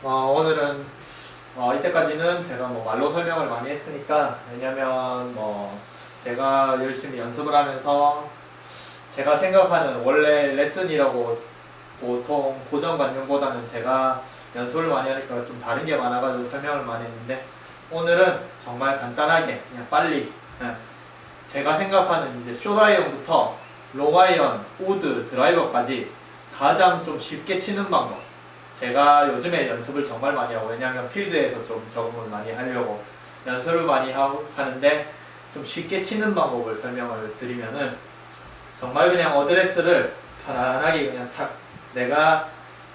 어, 오늘은 어, 이때까지는 제가 뭐 말로 설명을 많이 했으니까 왜냐면 뭐 제가 열심히 연습을 하면서 제가 생각하는 원래 레슨이라고 보통 고정관념보다는 제가 연습을 많이 하니까 좀 다른 게 많아가지고 설명을 많이 했는데 오늘은 정말 간단하게 그냥 빨리 그냥 제가 생각하는 이제 쇼다이언부터 롱아이언, 우드, 드라이버까지 가장 좀 쉽게 치는 방법 제가 요즘에 연습을 정말 많이 하고 왜냐하면 필드에서 좀 적응을 많이 하려고 연습을 많이 하는데 좀 쉽게 치는 방법을 설명을 드리면은 정말 그냥 어드레스를 편안하게 그냥 탁 내가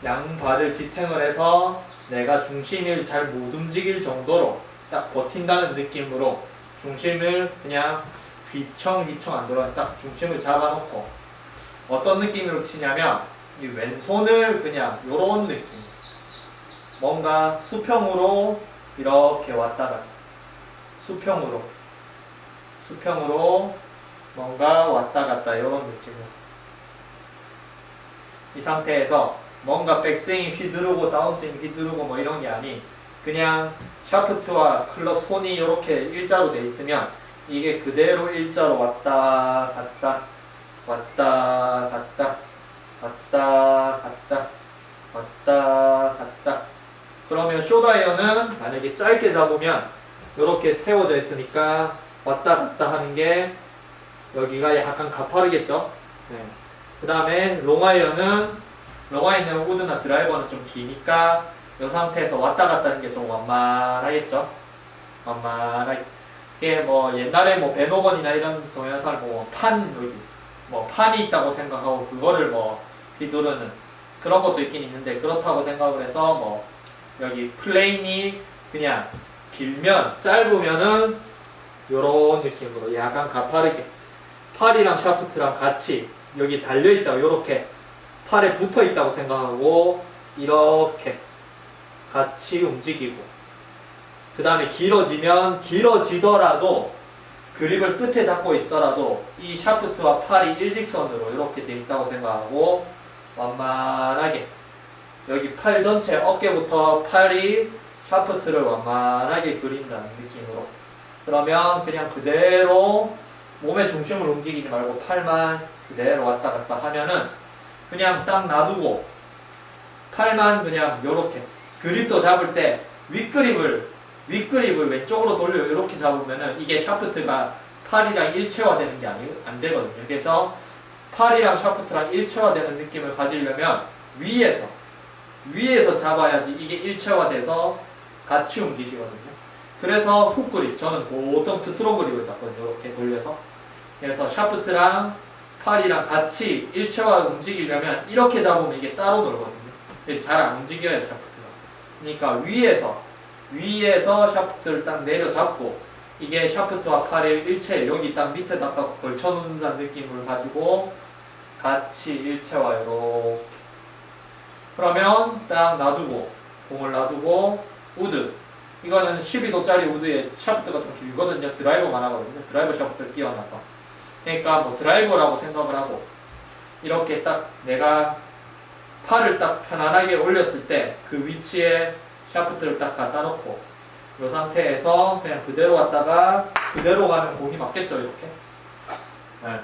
양발을 지탱을 해서 내가 중심을 잘 못 움직일 정도로 딱 버틴다는 느낌으로 중심을 그냥 휘청휘청 안 들어 딱 중심을 잡아놓고 어떤 느낌으로 치냐면 이 왼손을 그냥 요런 느낌. 뭔가 수평으로 이렇게 왔다 갔다 수평으로 수평으로 뭔가 왔다 갔다 이런 느낌으로. 이 상태에서 뭔가 백스윙이 휘두르고 다운스윙 휘두르고 뭐 이런 게 아니 그냥 샤프트와 클럽 손이 이렇게 일자로 돼 있으면 이게 그대로 일자로 왔다 갔다 왔다 갔다 왔다 갔다 왔다 갔다. 그러면 쇼다이어는 만약에 짧게 잡으면 이렇게 세워져 있으니까 왔다 갔다 하는 게 여기가 약간 가파르겠죠? 네. 그 다음에 롱아이어는 롱아이어는 우드나 드라이버는 좀 기니까 이 상태에서 왔다 갔다 하는 게 좀 완만하겠죠? 완만하게 뭐 옛날에 뭐 베노건이나 이런 동영상을 뭐판 여기 뭐 판이 있다고 생각하고 그거를 뭐 휘두르는 그런 것도 있긴 있는데 그렇다고 생각을 해서 뭐 여기 플레인이 그냥 길면 짧으면은 요런 느낌으로 약간 가파르게 팔이랑 샤프트랑 같이 여기 달려있다고 요렇게 팔에 붙어있다고 생각하고 이렇게 같이 움직이고 그 다음에 길어지면 길어지더라도 그립을 끝에 잡고 있더라도 이 샤프트와 팔이 일직선으로 이렇게 돼 있다고 생각하고 완만하게 여기 팔 전체 어깨부터 팔이 샤프트를 완만하게 그린다는 느낌으로 그러면 그냥 그대로 몸의 중심을 움직이지 말고 팔만 그대로 왔다 갔다 하면은 그냥 딱 놔두고 팔만 그냥 요렇게 그립도 잡을 때 윗그립을 윗그립을 왼쪽으로 돌려 이렇게 잡으면은 이게 샤프트가 팔이랑 일체화되는 게 아니 안 되거든요. 그래서 팔이랑 샤프트랑 일체화되는 느낌을 가지려면 위에서 위에서 잡아야지 이게 일체화돼서 같이 움직이거든요. 그래서 훅 그립 저는 보통 스트로 그립을 잡거든요. 이렇게 돌려서 그래서 샤프트랑 팔이랑 같이 일체화 움직이려면 이렇게 잡으면 이게 따로 놀거든요. 잘 안 움직여요 샤프트가. 그러니까 위에서 위에서 샤프트를 딱 내려잡고 이게 샤프트와 팔의 일체 여기 딱 밑에다가 걸쳐놓는다는 느낌을 가지고 같이 이렇게 그러면 딱 놔두고 공을 놔두고 우드. 이거는 12도짜리 우드에 샤프트가 좀 길거든요. 드라이버만 하거든요. 드라이버 샤프트를 끼워놔서. 그러니까 뭐 드라이버라고 생각을 하고 이렇게 딱 내가 팔을 딱 편안하게 올렸을 때 그 위치에 샤프트를 딱 갖다 놓고 이 상태에서 그냥 그대로 왔다가 그대로 가면 공이 맞겠죠 이렇게? 네.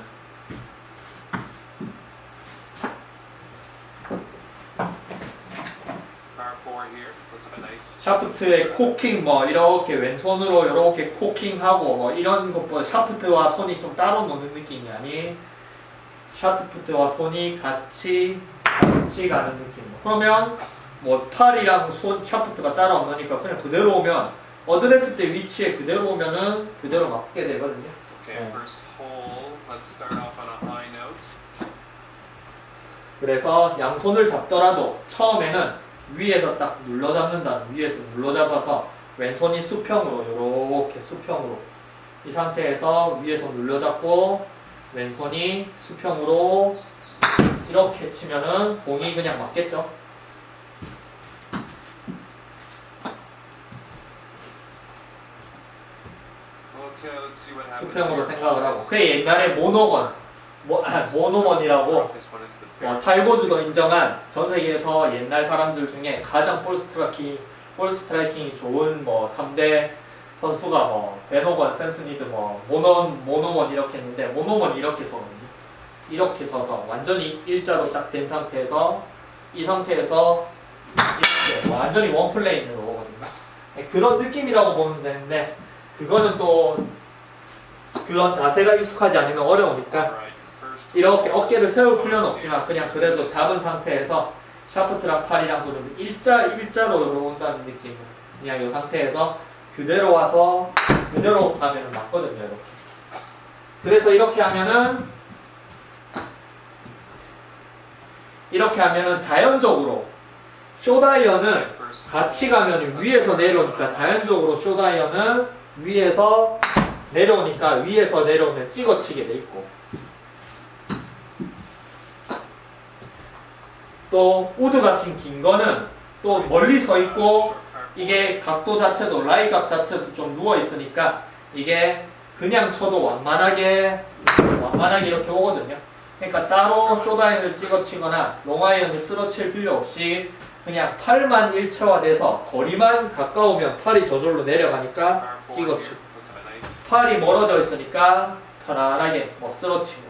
Par four here. Let's have a nice. 샤프트의 코킹 뭐 이렇게 왼손으로 이렇게 코킹하고 뭐 이런 것보다 샤프트와 손이 좀 따로 노는 느낌이 아닌 샤프트와 손이 같이 같이 가는 느낌. 그러면 뭐 팔이랑 손 샤프트가 따로 안 노니까 그냥 그대로 오면 어드레스 때 위치에 그대로 오면은 그대로 맞게 되거든요. Okay, Yeah. first hole. Let's start off on a high note. 그래서 양손을 잡더라도 처음에는 위에서 딱 눌러 잡는다. 위에서 눌러 잡아서 왼손이 수평으로 이렇게 수평으로 이 상태에서 위에서 눌러 잡고 왼손이 수평으로 이렇게 치면은 공이 그냥 맞겠죠. 수평으로. 생각을 하고. 그게 옛날에 모노건 모, 아, 모노먼이라고 뭐, fairway. 탈고주도 인정한 전 세계에서 옛날 사람들 중에 가장 볼 스트라이킹 볼 스트라이킹이 좋은 뭐 3대 선수가 뭐 베노건, 샘스니드 뭐 모노 모노먼 이렇게 했는데 모노먼 이렇게 서거든요. 이렇게 서서 완전히 일자로 딱 된 상태에서 이 상태에서 이렇게 완전히 원 플레이로 오거든요. 네, 그런 느낌이라고 보면 되는데 그거는 또 그런 자세가 익숙하지 않으면 어려우니까 이렇게 어깨를 세울 필요는 없지만 그냥 그래도 잡은 상태에서 샤프트랑 팔이랑 부르면 일자 일자로 온다는 느낌. 그냥 이 상태에서 그대로 와서 그대로 가면 맞거든요. 이렇게. 그래서 이렇게 하면은 이렇게 하면은 자연적으로 first 같이 가면 위에서 내려오니까 자연적으로 쇼다이언은 위에서 내려오니까 위에서 내려오면 찍어치게 돼 있고 또 우드 같은 긴 거는 또 멀리 서 있고 이게 각도 자체도 라이각 자체도 좀 누워 있으니까 이게 그냥 쳐도 완만하게 완만하게 이렇게 오거든요. 그러니까 따로 쇼다이언을 찍어치거나 롱아이언을 쓸어칠 필요 없이 그냥 팔만 일체화돼서 거리만 가까우면 팔이 저절로 내려가니까 찍어치고 팔이 멀어져 있으니까 편안하게 뭐 쓸어치고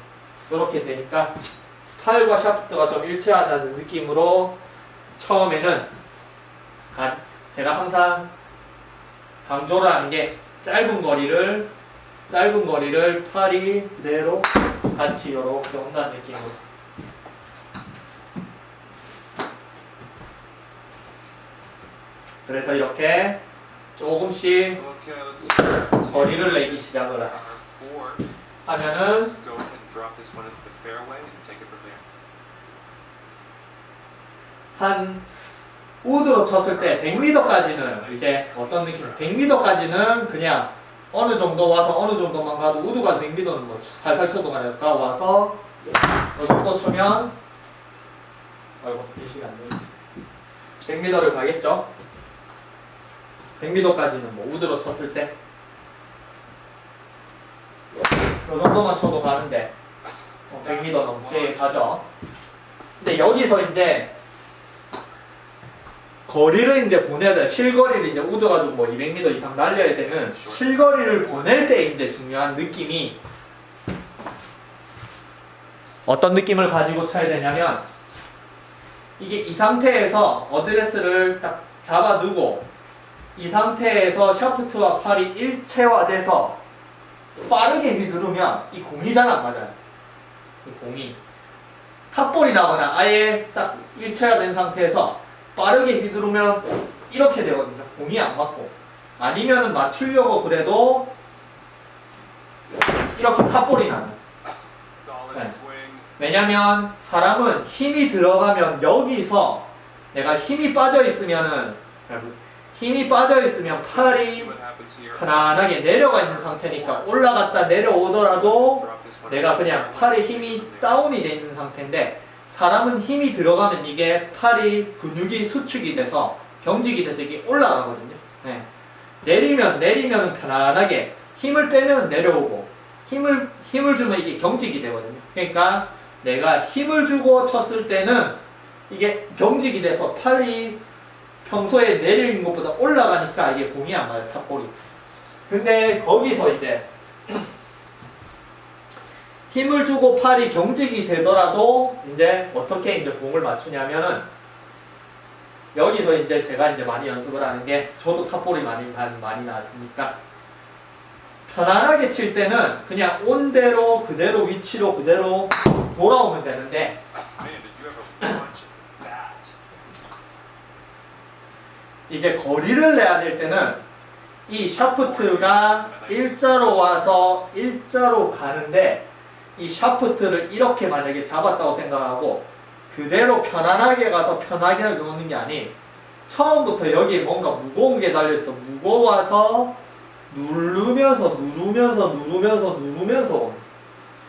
이렇게 되니까 팔과 샤프트가 좀 일치하다는 느낌으로 처음에는 가- 제가 항상 강조를 하는 게 짧은 거리를 짧은 거리를 팔이 그대로 같이 이렇게 온다는 느낌으로 그래서 이렇게 조금씩 거리를 내기 시작을. 하면은 한 우드로 쳤을 때 100m까지는 이제 어떤 느낌? 100m까지는 그냥 어느 정도 와서 어느 정도만 가도 우드가 100m는 뭐 살살 쳐도 가니까 와서 이 정도 치면 아이고 인식이 안 되네 100m를 가겠죠? 100m까지는 뭐 우드로 쳤을 때이 정도만 쳐도 가는데 어, 100m 넘게 가죠. 근데 여기서 이제 거리를 이제 보내야 돼. 실거리를 이제 우드가지고 뭐 200m 이상 날려야 되면 실거리를 보낼 때 이제 중요한 느낌이 어떤 느낌을 가지고 쳐야 되냐면 이게 이 상태에서 어드레스를 딱 잡아두고 이 상태에서 샤프트와 팔이 일체화돼서 빠르게 휘두르면 이 공이 잘 안 맞아요. 이 공이 탑볼이 나거나 아예 딱 일체화된 상태에서 빠르게 휘두르면 이렇게 되거든요. 공이 안 맞고 아니면은 맞추려고 그래도 이렇게 탑볼이 나는. Swing. 왜냐면 사람은 힘이 들어가면 여기서 내가 힘이 빠져 있으면은 힘이 빠져 있으면 팔이. 편안하게 내려가 있는 상태니까 올라갔다 내려오더라도 내가 그냥 팔에 힘이. 다운이 돼 있는 상태인데 사람은 힘이 들어가면 이게 팔이 근육이 수축이 돼서 경직이 돼서 이게 올라가거든요. 네. 내리면 내리면 편안하게 힘을 빼면 내려오고 힘을 힘을 주면 이게 경직이 되거든요. 그러니까 내가 힘을 주고 쳤을 때는 이게 경직이 돼서 팔이 평소에 내리는 것보다 올라가니까 이게 공이 안 맞아요 탑볼이. 근데 거기서 이제 힘을 주고 팔이 경직이 되더라도 이제 어떻게 이제 공을 맞추냐면은 여기서 이제 제가 이제 많이 연습을 하는 게 저도 탑볼이 많이 많이, 나왔으니까 편안하게 칠 때는 그냥 온 대로 그대로 위치로 그대로 돌아오면 되는데? 이제 거리를 내야 될 때는 이 샤프트가 일자로 와서 일자로 가는데 이 샤프트를 이렇게 만약에 잡았다고 생각하고 그대로 편안하게 가서 편하게 오는 게 아닌 처음부터 여기에 뭔가 무거운 게 달려있어 무거워서 누르면서 누르면서 누르면서 누르면서.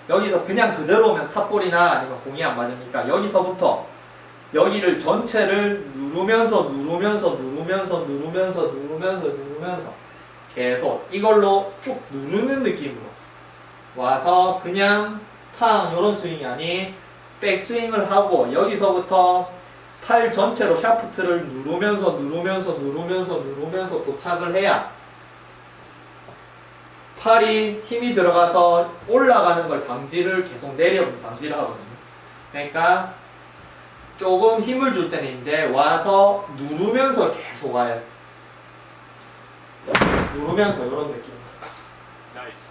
여기서 그냥 그대로 오면 탑볼이나 아니면 공이 안 맞으니까 여기서부터 여기를 전체를 누르면서 누르면서 누르면서 누르면서 누르면서 누르면서 계속 이걸로 쭉 누르는 느낌으로 와서 그냥 탕 이런 스윙이 아닌 백스윙을 하고 여기서부터 팔 전체로 샤프트를 누르면서 누르면서 누르면서 누르면서 도착을 해야 팔이 힘이 들어가서 올라가는 걸 방지를 계속 내려 방지를 하거든요. 그러니까 조금 힘을 줄 때는 이제 와서 누르면서 계속 와요. 누르면서 이런 느낌. Nice.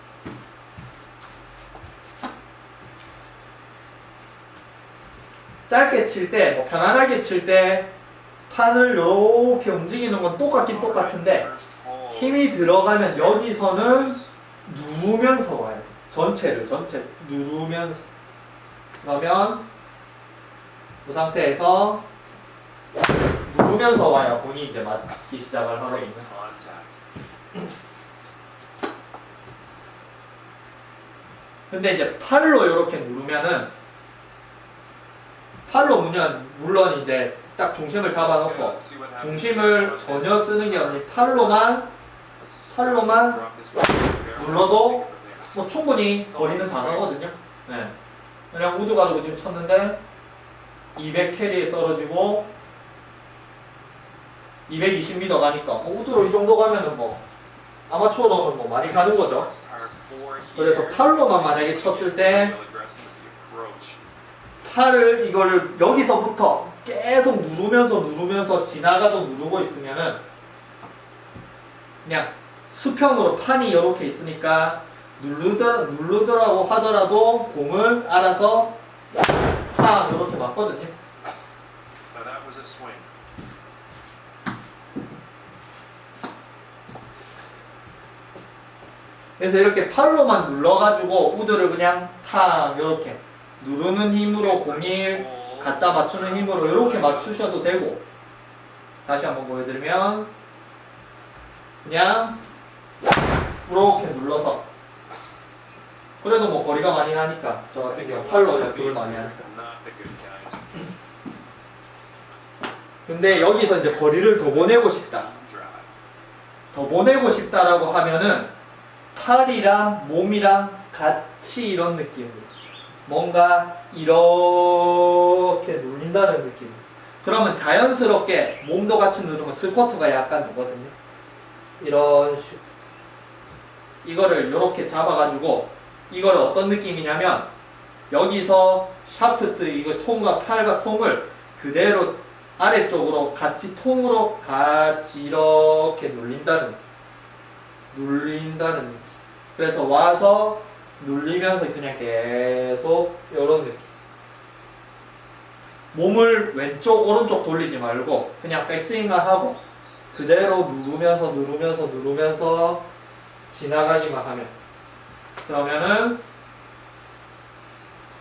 짧게 칠 때, 뭐 편안하게 칠 때 판을 이렇게 움직이는 건 똑같긴 똑같은데 힘이 들어가면 여기서는 누르면서 와요. 전체를 전체 누르면서 그러면 그 상태에서 누르면서 와야 공이 이제 맞기 시작을 하거든요. contact. 근데 이제 팔로 이렇게 누르면은 팔로 누르면 물론 이제 딱 중심을 잡아놓고 중심을 전혀 쓰는 게 아닌 팔로만. 팔로만 눌러도. 뭐 충분히 거리는 가능하거든요. 네. 그냥 우드 가지고 지금 쳤는데 200 캐리에 떨어지고 220m 가니까 뭐 우드로 이 정도 가면은 뭐 아마추어로는 뭐 많이 가는 거죠. 그래서. 팔로만 만약에 쳤을 때 Real aggressive with the approach. 팔을 이거를 여기서부터 계속 누르면서 누르면서 지나가도 누르고 있으면은 그냥 수평으로 판이 이렇게 있으니까 누르더, 누르더라고 하더라도 공을 알아서 팍 이렇게 맞거든요. 그래서 이렇게 팔로만 눌러가지고 우드를 그냥 탁 이렇게 누르는 힘으로 공을 갖다 맞추는 힘으로 이렇게 맞추셔도 되고. 다시 한번 보여드리면 그냥 이렇게 눌러서. 그래도 뭐 거리가 많이 나니까 저 같은 경우 팔로 연습을 많이 하니까. 근데 여기서 이제 거리를 더 보내고 싶다. 더 보내고 싶다라고 하면은 팔이랑 몸이랑 같이 이런 느낌 뭔가 이렇게 눌린다는 느낌 그러면 자연스럽게 몸도 같이 누르고 스쿼트가 약간 되거든요 이런 식 이거를 이렇게 잡아가지고 이거를 어떤 느낌이냐면 여기서 샤프트 이거 통과 팔과 통을 그대로 아래쪽으로 같이 통으로 같이 이렇게 눌린다는 눌린다는 느낌. 그래서 와서 눌리면서 그냥 계속 이런 느낌. 몸을 왼쪽 오른쪽 돌리지 말고 그냥 백스윙만 하고 그대로 누르면서 누르면서 누르면서 지나가기만 하면 그러면은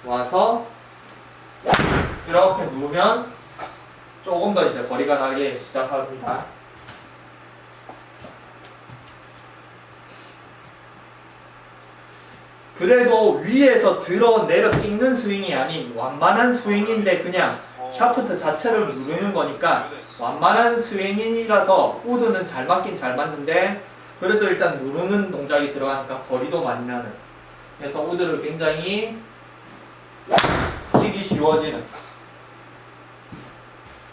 와서 이렇게 누르면 조금 더 이제 거리가 나기 시작합니다. 그래도 위에서 들어 내려 찍는 스윙이 아닌 완만한 스윙인데 그냥 샤프트 자체를 누르는 거니까 완만한 스윙이라서 우드는 잘 맞긴 잘 맞는데 그래도 일단 누르는 동작이 들어가니까 거리도 많이 나는. 그래서 우드를 굉장히 치기 쉬워지는.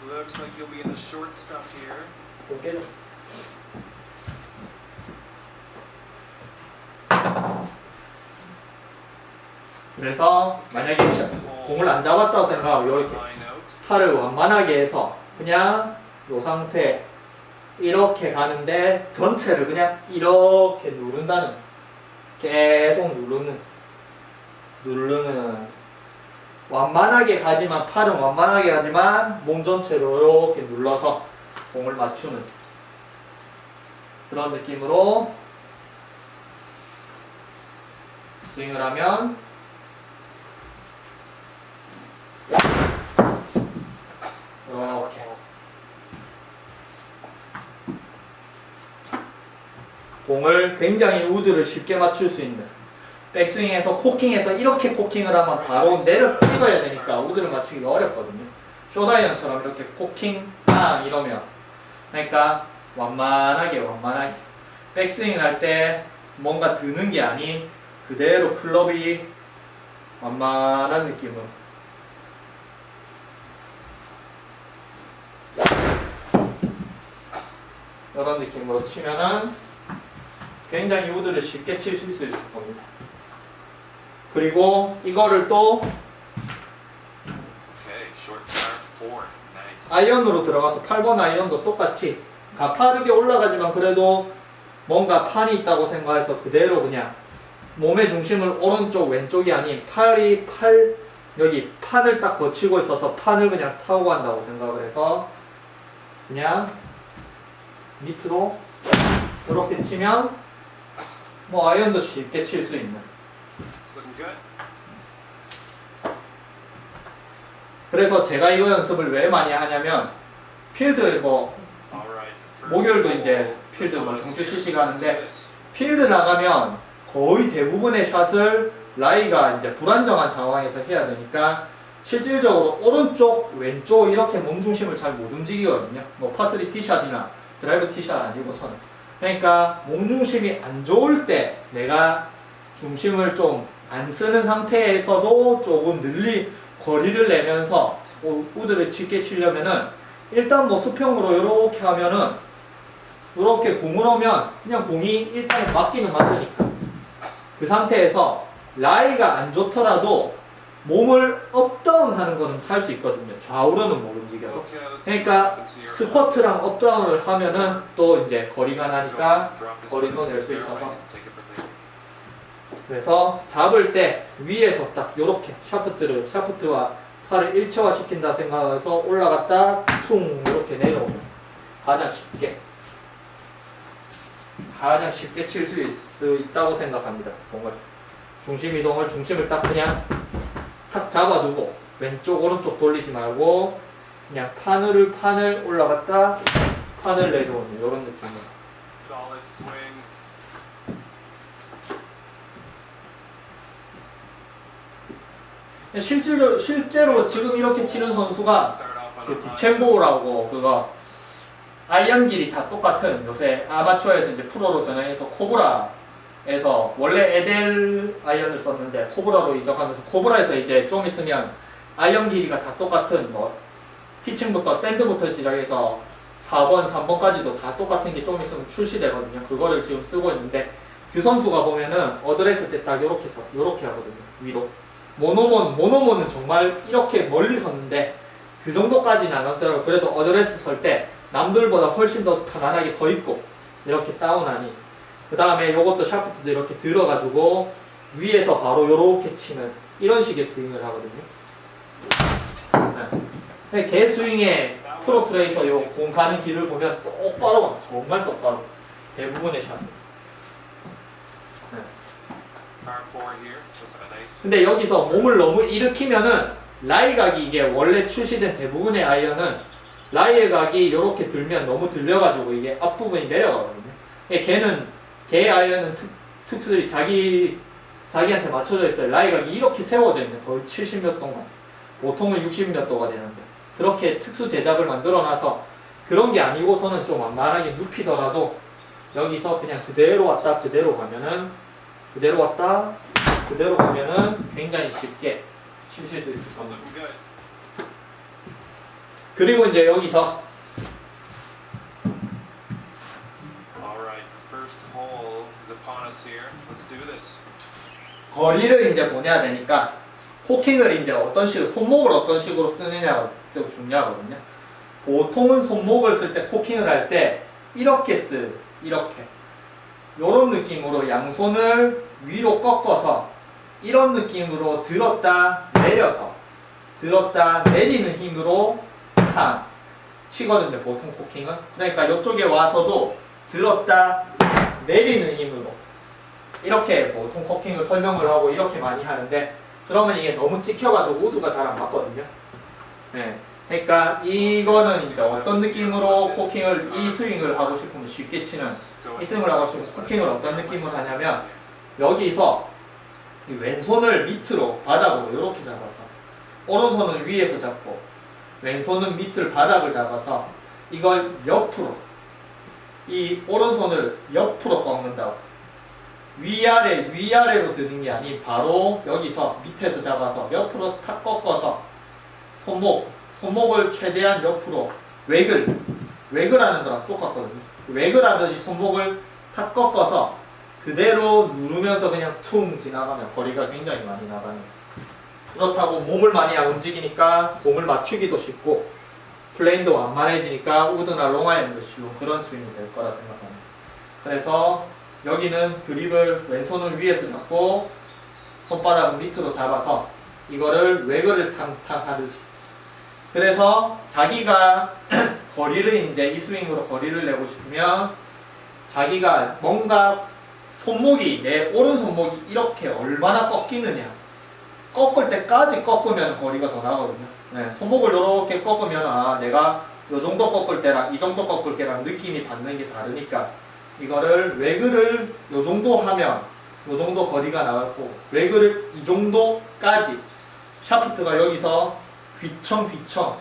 Looks like you'll be in the short stuff here. 그래서 만약에 공을 안 잡았다고 생각하고 이렇게. 팔을 완만하게 해서 그냥 이 상태 이렇게 가는데 전체를 그냥 이렇게 누른다는 계속 누르는 누르는 완만하게 가지만 팔은 완만하게 가지만 몸 전체로 이렇게 눌러서 공을 맞추는 그런 느낌으로 스윙을 하면 이렇게 공을 굉장히 우드를 쉽게 맞출 수 있는 백스윙에서 코킹해서 이렇게 코킹을 하면 바로 내려 찍어야 되니까 우드를 맞추기가 어렵거든요. 쇼다이언처럼 이렇게 코킹 빵 이러면 그러니까 완만하게 완만하게 백스윙 할 때 뭔가 드는 게 아닌 그대로 클럽이 완만한 느낌으로. 이런 느낌으로 치면은 굉장히 우드를 쉽게 칠 수 있을 겁니다. 그리고 이거를 또. 아이언으로 들어가서 8번 아이언도 똑같이 가파르게 올라가지만 그래도 뭔가 판이 있다고 생각해서 그대로 그냥 몸의 중심을 오른쪽 왼쪽이 아닌 팔이 팔 여기 판을 딱 거치고 있어서 판을 그냥 타고 간다고 생각을 해서 그냥 밑으로 이렇게 치면 뭐 아이언도 쉽게 칠 수 있는. 그래서 제가 이거 연습을 왜 많이 하냐면 필드 뭐 목요일도. 이제 필드 뭐 경주 CC가 하는데. 필드 나가면 거의 대부분의 샷을 라이가 이제 불안정한 상황에서 해야 되니까 실질적으로 오른쪽, 왼쪽 이렇게 몸 중심을 잘 못 움직이거든요. 뭐 파3 티샷이나 드라이브 티샷 아니고서는. 그러니까 몸 중심이 안 좋을 때 내가 중심을 좀 안 쓰는 상태에서도 조금 늘리 거리를 내면서 우- 우드를 짙게 치려면은 일단 뭐 수평으로 이렇게 하면은 이렇게 공을 오면 그냥 공이 일단 맞기는 맞으니까 그 상태에서 라이가 안 좋더라도 몸을 업다운 하는 거는 할 수 있거든요 좌우로는 못 움직여도 그러니까. 스쿼트랑 업다운을 하면은 또 이제 거리가 나니까 거리도 낼 수 있어서. 그래서 잡을 때 위에서 딱 요렇게 샤프트를 샤프트와 팔을 일체화 시킨다 생각해서 올라갔다 퉁 이렇게 내려오면 가장 쉽게 가장 쉽게 칠 수 있다고 생각합니다. 공을 중심 이동을 중심을 딱 그냥 탁 잡아두고 왼쪽 오른쪽 돌리지 말고 그냥 판을 판을 올라갔다 판을 내려오는 이런 느낌으로. Solid swing. 실제로 실제로 지금 이렇게 치는 선수가 그 디챔보라고 그거 아이언 길이 다 똑같은 요새 아마추어에서 이제 프로로 전향해서 코브라 에서 원래 에델 아이언을 썼는데 코브라로 이적하면서 코브라에서 이제 좀 있으면 아이언 길이가 다 똑같은 뭐 피칭부터 샌드부터 시작해서 4번, 3번까지도 다 똑같은 게 좀 있으면 출시되거든요. 그거를 지금 쓰고 있는데 그 선수가 보면은 어드레스 때딱 요렇게 서 요렇게 하거든요. 위로. 모노몬, 모노몬은 정말 이렇게 멀리 섰는데 그 정도까지는 안 하더라도 그래도 어드레스 설 때 남들보다 훨씬 더 편안하게 서 있고 이렇게 다운하니 그 다음에 요것도 샤프트도 이렇게 들어가지고 위에서 바로 요렇게 치는 이런 식의 스윙을 하거든요. 네. 개 스윙의 프로 트레이서 요공 가는 길을 보면 똑바로 가. 정말 똑바로 대부분의 a nice. 근데 여기서 몸을 너무 일으키면은 라이 각이 이게 원래 출시된 대부분의 아이언은 라이의 각이 이렇게 들면 너무 들려가지고 이게 앞부분이 내려가거든요. 근데 걔는 걔 아이언은 특, 특수들이 자기 자기한테 맞춰져 있어요. 라이 각이 이렇게 세워져 있는 거의 70몇 도가 보통은 60몇 도가 되는데 그렇게 특수 제작을 만들어놔서 그런 게 아니고서는 좀 완만하게 눕히더라도 여기서 그냥 그대로 왔다 그대로 가면은 그대로 왔다 그대로 가면은 굉장히 쉽게 치실 수 있을 겁니다. 그리고 이제 여기서 first hole is upon us here. Let's do this. 거리를 이제 보내야 되니까 코킹을 이제 어떤 식으로 손목을 어떤 식으로 쓰느냐가 또 중요하거든요. 보통은 손목을 쓸때 코킹을 할 때 이렇게 쓰 이렇게 이런 느낌으로 양손을 위로 꺾어서 이런 느낌으로 들었다 내려서 들었다 내리는 힘으로 탕 치거든요. 보통 코킹은 그러니까 이쪽에 와서도 들었다 내리는 힘으로 이렇게 보통 코킹을 설명을 하고 이렇게 많이 하는데 그러면 이게 너무 찍혀가지고 우드가 잘 안 맞거든요. 네. 그러니까 이거는 이제 어떤 느낌으로 코킹을 이 스윙을 하고 싶으면 쉽게 치는 이 스윙을 하고 싶으면 코킹을 어떤 느낌으로 하냐면 여기서 이 왼손을 밑으로 바닥으로 이렇게 잡아서 오른손은 위에서 잡고 왼손은 밑을 바닥을 잡아서 이걸 옆으로 이 오른손을 옆으로 꺾는다고 위아래 위아래로 드는 게 아닌 바로 여기서 밑에서 잡아서 옆으로 탁 꺾어서 손목 손목을 최대한 옆으로 웨글 웨글하는 거랑 똑같거든요. 웨글하듯이 손목을 탁 꺾어서 그대로 누르면서 그냥 퉁 지나가면 거리가 굉장히 많이 나가는. 그렇다고 몸을 많이 안 움직이니까 몸을 맞추기도 쉽고 플레인도 완만해지니까 우드나 롱아이언도 쉬운 그런 스윙이 될 거라 생각합니다. 그래서 여기는 그립을 왼손을 위에서 잡고 손바닥 밑으로 잡아서 이거를 외거를 탕탕 하듯이 그래서 자기가 거리를 이제 이 스윙으로 거리를 내고 싶으면 자기가 뭔가 손목이 내 오른 손목이 이렇게 얼마나 꺾이느냐 꺾을 때까지 꺾으면 거리가 더 나거든요. 네, 손목을 이렇게 꺾으면 아 내가 요 정도 꺾을 때랑 이 정도 꺾을 때랑 느낌이 받는 게 다르니까 이거를 외그를 요 정도 하면 요 정도 거리가 나왔고 외그를 이 정도까지 샤프트가 여기서 휘청 휘청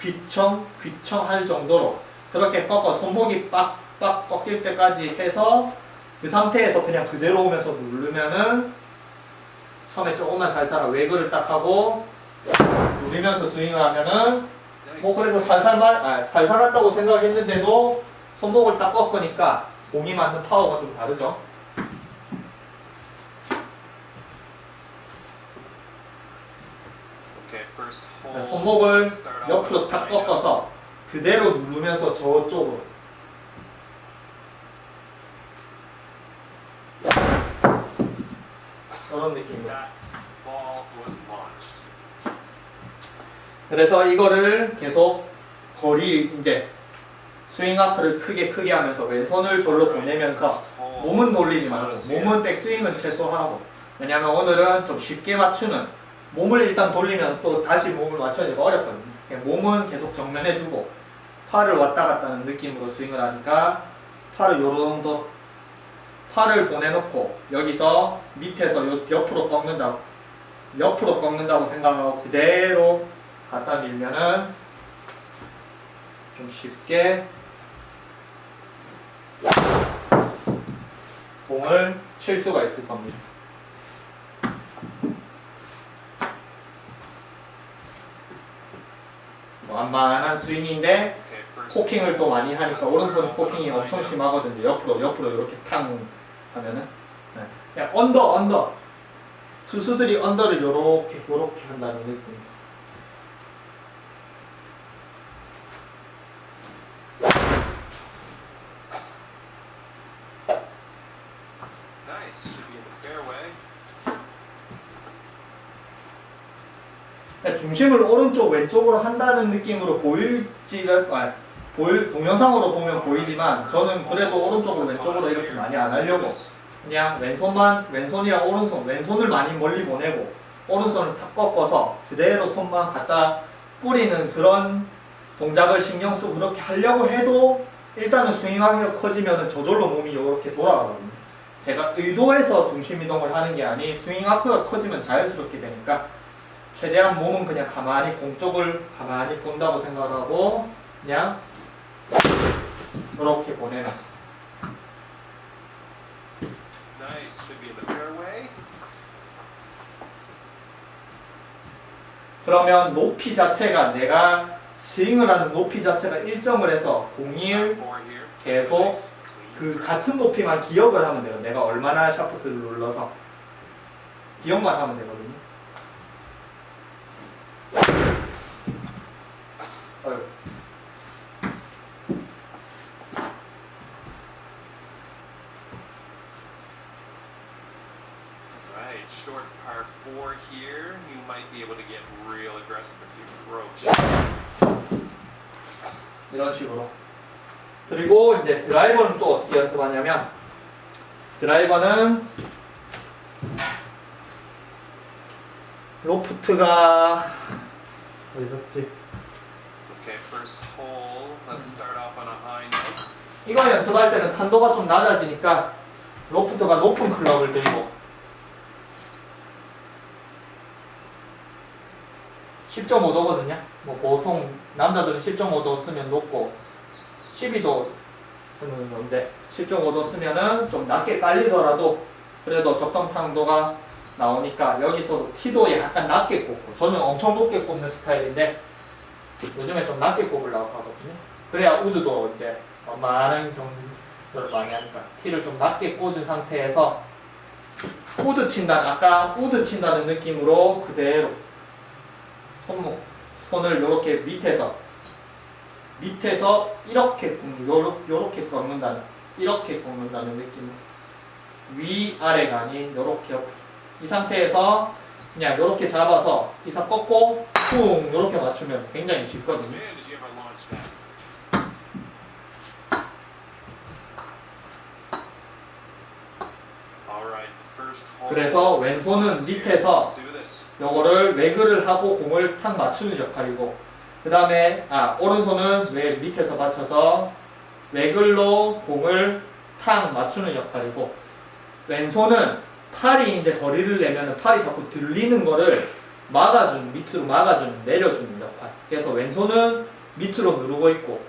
휘청 휘청 할 정도로 그렇게 꺾어 손목이 빡빡 꺾일 때까지 해서 그 상태에서 그냥 그대로 오면서 누르면은 처음에 조금만 살살 외그를 딱 하고 누리면서 스윙을 하면은 뭐 그래도 살살만 아, 살살 한다고 생각했는데도 손목을 딱 꺾으니까 공이 맞는 파워가 좀 다르죠. 손목을 옆으로 탁 up. 꺾어서 그대로 누르면서 저쪽으로 이런 느낌이에 그래서 이거를 계속 거리 이제 스윙 아크를 크게 크게 하면서 왼손을 절로 보내면서 몸은 돌리지 말고 몸은 백스윙은 최소화하고 왜냐면 오늘은 좀 쉽게 맞추는 몸을 일단 돌리면 또 다시 몸을 맞춰야지가 어렵거든요. 몸은 계속 정면에 두고 팔을 왔다 갔다 하는 느낌으로 스윙을 하니까 팔을 요 정도 팔을 보내놓고 여기서 밑에서 요 옆으로 꺾는다고 옆으로 꺾는다고 생각하고 그대로 갖다 밀면은 좀 쉽게 공을 칠 수가 있을 겁니다. 뭐 완만한 스윙인데 Okay, first. 코킹을 또 많이 하니까 오른손 코킹이 엄청 심하거든요. 옆으로 옆으로 이렇게 탕 하면은 네. 그냥 언더 언더 투수들이 언더를 요렇게 요렇게 한다는 느낌. Nice. Should be in the fairway. 그러니까 중심을 오른쪽 왼쪽으로 한다는 느낌으로 보일지가 아, 보일 동영상으로 보면 보이지만 저는 그래도 오른쪽으로 왼쪽으로 이렇게 많이 안 하려고 그냥 왼손만 왼손이랑 오른손 왼손을 많이 멀리 보내고 오른손을 탁 꺾어서 그대로 손만 갖다 뿌리는 그런 동작을 신경 쓰고 그렇게 하려고 해도 일단은 스윙하기가 커지면 저절로 몸이 이렇게 돌아가거든요. 제가 의도해서 중심 이동을 하는 게 아닌 스윙 아크가 커지면 자연스럽게 되니까 최대한 몸은 그냥 가만히 공 쪽을 가만히 본다고 생각하고 그냥 이렇게 보내는. 그러면 높이 자체가 내가 스윙을 하는 높이 자체가 일정을 해서 공이. 계속. 그. 같은 높이만 기억을 하면 돼요. 내가 얼마나 샤프트를 눌러서 기억만 하면 되거든요. 어휴. Right, short par four here. You might be able to get real aggressive with your approach. 이런 식으로. 그리고 이제 드라이버는 또 어떻게 연습하냐면 드라이버는 로프트가 어디 갔지? Okay, first hole. Let's start off on a high note. 이거 연습할 때는 탄도가 좀 낮아지니까 로프트가 높은 클럽을 들고 10.5도거든요. 뭐 보통 남자들은 10.5도 쓰면 높고 12도 쓰면 높은데 10.5도 쓰면은 좀 낮게 깔리더라도 그래도 적당 탄도가 나오니까 여기서도 티도 약간 낮게 꽂고 저는 엄청 높게 꽂는 스타일인데 요즘에 좀 낮게 꼽으려고 하거든요. 그래야 우드도 이제 많은 정도를 많이 하니까 티를 좀 낮게 꽂은 상태에서 우드 친다는 아까 우드 친다는 느낌으로 그대로 손목 손을 이렇게 밑에서 밑에서 이렇게 꺾는 요렇게, 요렇게 꺾는다는 이렇게 꺾는다는 느낌 위 아래가 아닌 요렇게 이 상태에서 그냥 요렇게 잡아서 이상 꺾고 쿵 요렇게 맞추면 굉장히 쉽거든요. 그래서 왼손은 밑에서. 요거를 외그를 하고 공을 탁 맞추는 역할이고 그 다음에 아 오른손은 외 밑에서 받쳐서 외글로 공을 탁 맞추는 역할이고 왼손은 팔이 이제 거리를 내면 팔이 자꾸 들리는 거를 막아주는 밑으로 막아주는 내려주는 역할. 그래서 왼손은 밑으로 누르고 있고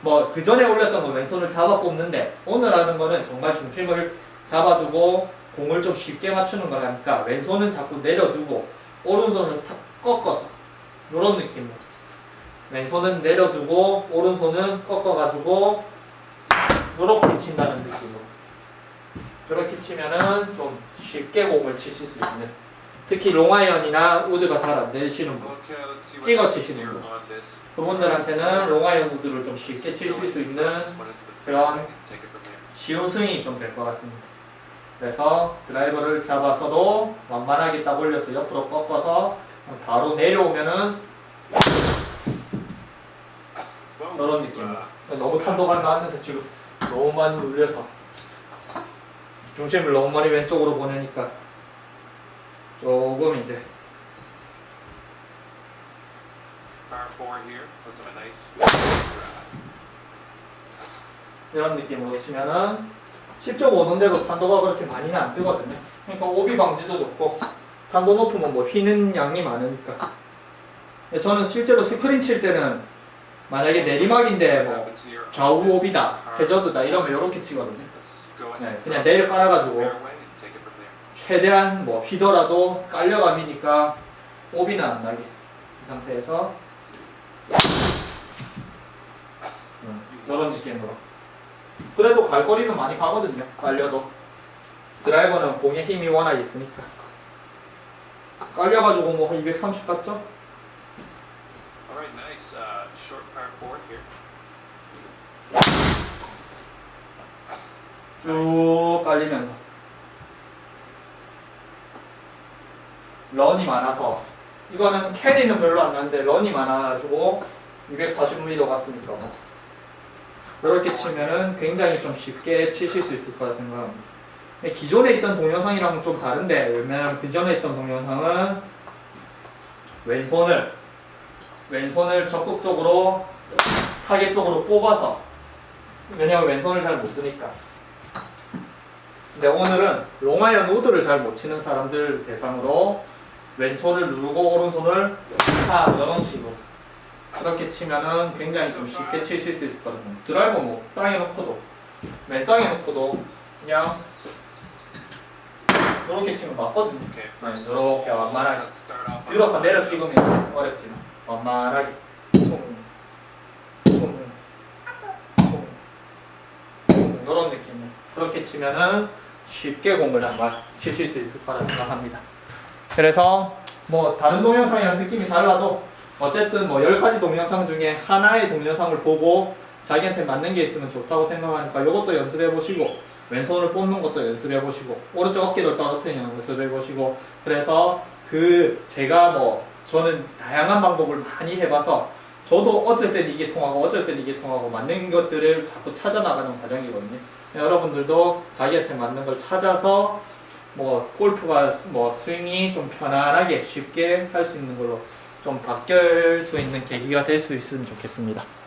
뭐 그 전에 올렸던 건 왼손을 잡아 뽑는데 오늘 하는 거는 정말 중심을 잡아두고 공을 좀 쉽게 맞추는 걸 하니까 왼손은 자꾸 내려두고 오른손을 탁 꺾어서. 이런 느낌으로. 왼손은 내려두고 오른손은 꺾어가지고 이렇게 친다는 느낌으로. 이렇게 치면은 좀 쉽게 공을 치실 수 있는. 특히 롱아이언이나 우드가 잘 안 되시는 분 찍어 치시는 this. 그분들한테는 롱아이언 우드를 좀 쉽게 칠수 있는 그런. 쉬운 스윙이 좀 될 것 같습니다. 그래서 드라이버를 잡아서도 완만하게 딱 올려서 옆으로 꺾어서 바로 내려오면은. 이런 느낌. 너무 탄도가 나왔는데 지금 너무 많이 눌려서 중심을 너무 많이 왼쪽으로 보내니까 조금 이제. 이런 느낌으로 치면은 10.5도인데도 탄도가 그렇게 많이는 안 뜨거든요. 그러니까 오비 방지도 좋고 탄도 높으면 뭐 휘는 양이 많으니까. 저는 실제로 스크린 칠 때는 만약에 내리막인데 뭐 좌우 오비다, 해저드다 이러면 이렇게 치거든요. 네. 그냥 내려 깔아가지고. 최대한 뭐 휘더라도 깔려감이니까 오비는 안 나게 이 상태에서 음, 이런 느낌으로 그래도 갈 거리는 많이 가거든요. 깔려도. 드라이버는 공에 힘이 워낙 있으니까. 깔려가지고 뭐 한 230 갔죠? All right, nice. Uh, short par here. 쭉 깔리면서. 런이 많아서. 이거는 캐리는 별로 안 나는데 런이 많아가지고 240m 갔으니까 뭐. 이렇게 치면은 굉장히 좀 쉽게 치실 수 있을 거라 생각합니다. 기존에 있던 동영상이랑은 좀 다른데 왜냐면 기존에 있던 동영상은 왼손을 왼손을 적극적으로 타겟 쪽으로 뽑아서 왜냐면 왼손을 잘 못 쓰니까 근데 오늘은 롱아이언 우드를 잘 못 치는 사람들 대상으로 왼손을 누르고 오른손을 탁 이런 식으로 그렇게 치면은 굉장히 좀 쉽게 치실 수 있을 거거든요. 드라이버 뭐 땅에 놓고도 맨 땅에 놓고도 그냥 이렇게 치면 맞거든요. Okay, 네, 이렇게 완만하게 들어서 내려. 찍으면 어렵지만 완만하게 이런 느낌으로 그렇게 치면은 쉽게 공을 아마 치실 수 있을 거라 생각합니다. 그래서 뭐 다른 동영상이랑 느낌이 달라도 어쨌든 뭐 10가지 동영상 중에 하나의 동영상을 보고 자기한테 맞는 게 있으면 좋다고 생각하니까 이것도 연습해 보시고 왼손을 뽑는 것도 연습해 보시고 오른쪽 어깨를 떨어뜨리는 연습해 보시고 그래서 그 제가 뭐 저는 다양한 방법을 많이 해봐서 저도 어쩔 땐 이게 통하고 어쩔 땐 이게 통하고 맞는 것들을 자꾸 찾아 나가는 과정이거든요. 여러분들도 자기한테 맞는 걸 찾아서 뭐 골프가 뭐 스윙이 좀 편안하게 쉽게 할 수 있는 걸로 좀 바뀔 수 있는 계기가 될 수 있으면 좋겠습니다.